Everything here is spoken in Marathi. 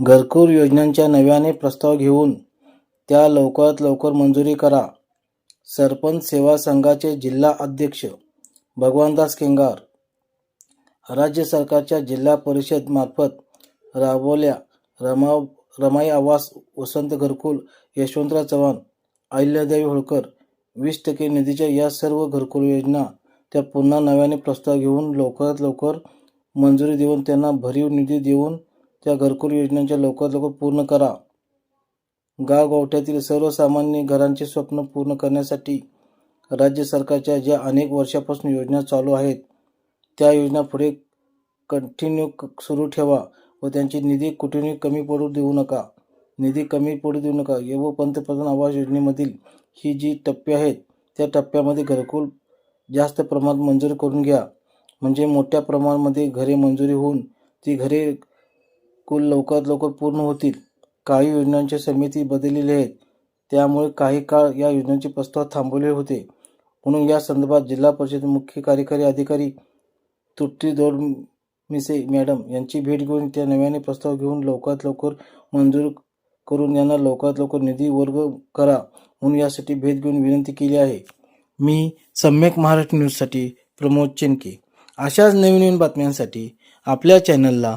घरकुल योजनांच्या नव्याने प्रस्ताव घेऊन त्या लवकरात लवकर मंजुरी करा. सरपंच सेवा संघाचे जिल्हा अध्यक्ष भगवानदास केंगार राज्य सरकारच्या जिल्हा परिषद मार्फत राबवल्या रमा रमाई आवास वसंत घरकुल यशवंतराव चव्हाण अहिल्यादेवी होळकर वीस टक्के निधीच्या या सर्व घरकुल योजना त्या पुन्हा नव्याने प्रस्ताव घेऊन लवकरात लवकर मंजुरी देऊन त्यांना भरीव निधी देऊन त्या घरकुल योजनांच्या लवकरात लवकर पूर्ण करा. गावगावठ्यातील सर्वसामान्य घरांचे स्वप्न पूर्ण करण्यासाठी राज्य सरकारच्या ज्या अनेक वर्षापासून योजना चालू आहेत त्या योजना पुढे कंटिन्यू सुरू ठेवा व त्यांची निधी कुठेही कमी पडू देऊ नका. निधी कमी पडू देऊ नका. व पंतप्रधान आवास योजनेमधील ही जी टप्पे आहेत त्या टप्प्यामध्ये घरकुल जास्त प्रमाणात मंजूर करून घ्या. म्हणजे मोठ्या प्रमाणामध्ये घरे मंजुरी होऊन ती घरे कुल लवकरात लवकर पूर्ण होतील. काही योजनांच्या समिती बदललेल्या आहेत. त्यामुळे काही काळ या योजनांचे प्रस्ताव थांबवले होते. म्हणून या संदर्भात जिल्हा परिषद मुख्य कार्यकारी अधिकारी तुट्टी दोड मिसे मॅडम यांची भेट घेऊन त्या नव्याने प्रस्ताव घेऊन लवकरात लवकर मंजूर करून यांना लवकरात लवकर निधी वर्ग करा म्हणून यासाठी भेट घेऊन विनंती केली आहे. मी सम्यक महाराष्ट्र न्यूजसाठी प्रमोद चेनके. अशाच नवीन नवीन बातम्यांसाठी आपल्या चॅनलला